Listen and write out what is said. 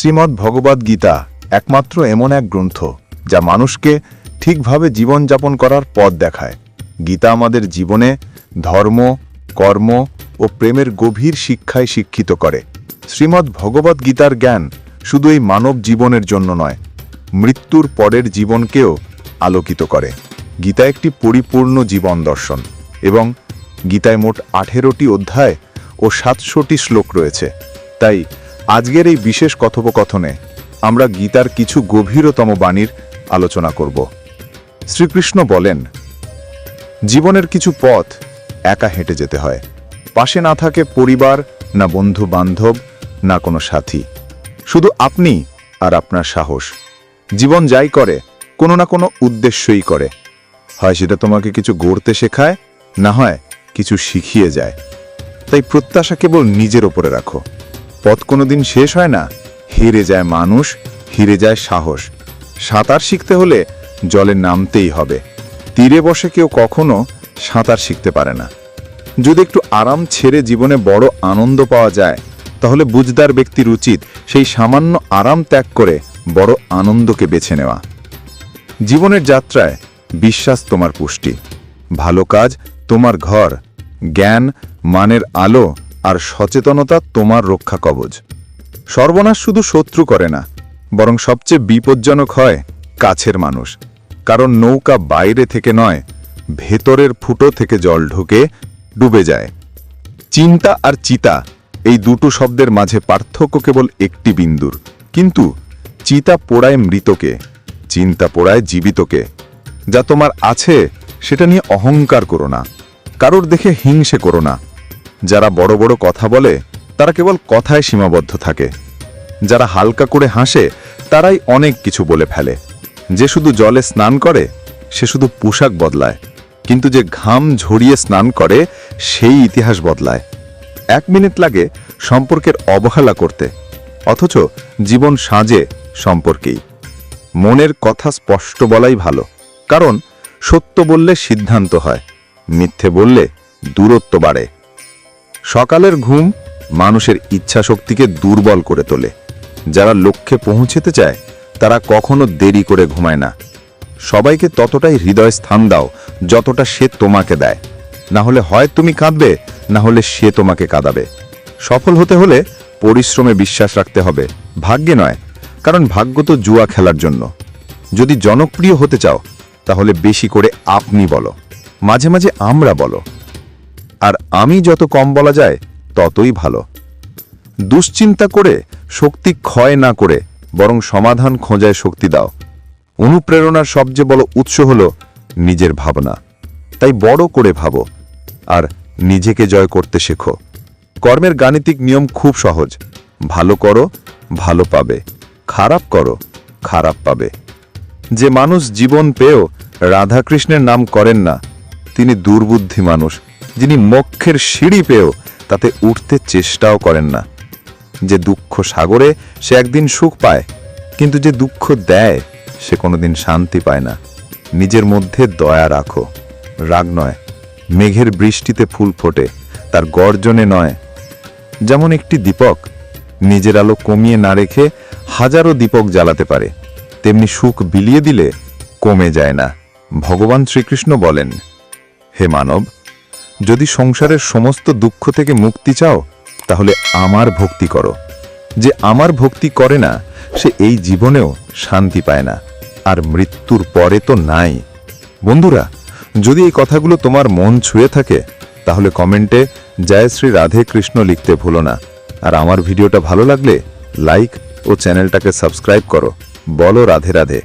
শ্রীমদ্ ভগবদ্ গীতা একমাত্র এমন এক গ্রন্থ যা মানুষকে ঠিকভাবে জীবনযাপন করার পথ দেখায়। গীতা আমাদের জীবনে ধর্ম, কর্ম ও প্রেমের গভীর শিক্ষায় শিক্ষিত করে। শ্রীমদ্ ভগবদ্ গীতার জ্ঞান শুধু এই মানব জীবনের জন্য নয়, মৃত্যুর পরের জীবনকেও আলোকিত করে। গীতা একটি পরিপূর্ণ জীবন দর্শন এবং গীতায় মোট আঠেরোটি অধ্যায় ও সাতশোটি শ্লোক রয়েছে। তাই আজকের এই বিশেষ কথোপকথনে আমরা গীতার কিছু গভীরতম বাণীর আলোচনা করব। শ্রীকৃষ্ণ বলেন, জীবনের কিছু পথ একা হেঁটে যেতে হয়। পাশে না থাকে পরিবার, না বন্ধু বান্ধব না কোনো সাথী। শুধু আপনি আর আপনার সাহস। জীবন যাই করে, কোনো না কোনো উদ্দেশ্যই করে। হয় সেটা তোমাকে কিছু গড়তে শেখায়, না হয় কিছু শিখিয়ে যায়। তাই প্রত্যাশা কেবল নিজের ওপরে রাখো। পথ কোনোদিন শেষ হয় না। হেরে যায় মানুষ, হিরে যায় সাহস। সাঁতার শিখতে হলে জলে নামতেই হবে। তীরে বসে কেউ কখনো সাঁতার শিখতে পারে না। যদি একটু আরাম ছেড়ে জীবনে বড় আনন্দ পাওয়া যায়, তাহলে বুঝদার ব্যক্তির উচিত সেই সামান্য আরাম ত্যাগ করে বড় আনন্দকে বেছে নেওয়া। জীবনের যাত্রায় বিশ্বাস তোমার পুষ্টি। ভালো কাজ তোমার ঘর। জ্ঞান, মানের আলো আর সচেতনতা তোমার রক্ষা কবচ সর্বনাশ শুধু শত্রু করে না, বরং সবচেয়ে বিপজ্জনক হয় কাছের মানুষ, কারণ নৌকা বাইরে থেকে নয়, ভেতরের ফুটো থেকে জল ঢুকে ডুবে যায়। চিন্তা আর চিতা এই দুটো শব্দের মাঝে পার্থক্য কেবল একটি বিন্দুর, কিন্তু চিতা পোড়ায় মৃতকে, চিন্তা পোড়ায় জীবিতকে। যা তোমার আছে, সেটা নিয়ে অহংকার করো না, কারোর দেখে হিংসে করো না যারা বড় বড় কথা বলে, তারা কেবল কথায় সীমাবদ্ধ থাকে। যারা হালকা করে হাসে, তারাই অনেক কিছু বলে ফেলে। যে শুধু জলে স্নান করে, সে শুধু পোশাক বদলায়। কিন্তু যে ঘাম ঝরিয়ে স্নান করে, সেই ইতিহাস বদলায়। এক মিনিট লাগে সম্পর্কের অবহেলা করতে, অথচ জীবন সাজে সম্পর্কেই। মনের কথা স্পষ্ট বলাই ভালো, কারণ সত্য বললে সিদ্ধান্ত হয়, মিথ্যে বললে দূরত্ব বাড়ে। সকালের ঘুম মানুষের ইচ্ছা শক্তিকে দুর্বল করে তোলে। যারা লক্ষ্যে পৌঁছেতে চায়, তারা কখনো দেরি করে ঘুমায় না। সবাইকে ততটাই হৃদয় স্থান দাও যতটা সে তোমাকে দেয়। না হলে হয় তুমি কাঁদবে, না হলে সে তোমাকে কাঁদাবে। সফল হতে হলে পরিশ্রমে বিশ্বাস রাখতে হবে। ভাগ্যে নয়, কারণ ভাগ্য তো জুয়া খেলার জন্য। যদি জনপ্রিয় হতে চাও, তাহলে বেশি করে আপনি বলো। মাঝে মাঝে আমরা বলো। আর আমি যত কম বলা যায়, ততই ভালো। দুশ্চিন্তা করে শক্তি ক্ষয় না করে বরং সমাধান খোঁজায় শক্তি দাও। অনুপ্রেরণার সবচেয়ে বড় উৎস হল নিজের ভাবনা। তাই বড় করে ভাবো আর নিজেকে জয় করতে শেখো। কর্মের গাণিতিক নিয়ম খুব সহজ। ভালো করো, ভালো পাবে। খারাপ করো, খারাপ পাবে। যে মানুষ জীবন পেয়েও রাধাকৃষ্ণের নাম করেন না, তিনি দুর্বুদ্ধি মানুষ। যিনি মক্ষের সিঁড়ি পেয়েও তাতে উঠতে চেষ্টাও করেন না। যে দুঃখ সাগরে সে একদিন সুখ পায়, কিন্তু যে দুঃখ দেয়, সে কোনোদিন শান্তি পায় না। নিজের মধ্যে দয়া রাখো। রাগ নয়। মেঘের বৃষ্টিতে ফুল ফোটে, তার গর্জনে নয়। যেমন একটি দীপক, নিজের আলো কমিয়ে না রেখে হাজারো দীপক জ্বালাতে পারে, তেমনি সুখ বিলিয়ে দিলে কমে যায় না। ভগবান শ্রীকৃষ্ণ বলেন, হে মানব যদি সংসারের সমস্ত দুঃখ থেকে মুক্তি চাও, তাহলে আমার ভক্তি করো। যে আমার ভক্তি করে না, সে এই জীবনেও শান্তি পায় না, আর মৃত্যুর পরে তো নাই। বন্ধুরা, যদি এই কথাগুলো তোমার মন ছুঁয়ে থাকে, তাহলে কমেন্টে জয় শ্রী রাধে কৃষ্ণ লিখতে ভুলো না। আর আমার ভিডিওটা ভালো লাগলে, লাইক ও চ্যানেলটাকে সাবস্ক্রাইব করো। বলো রাধে রাধে।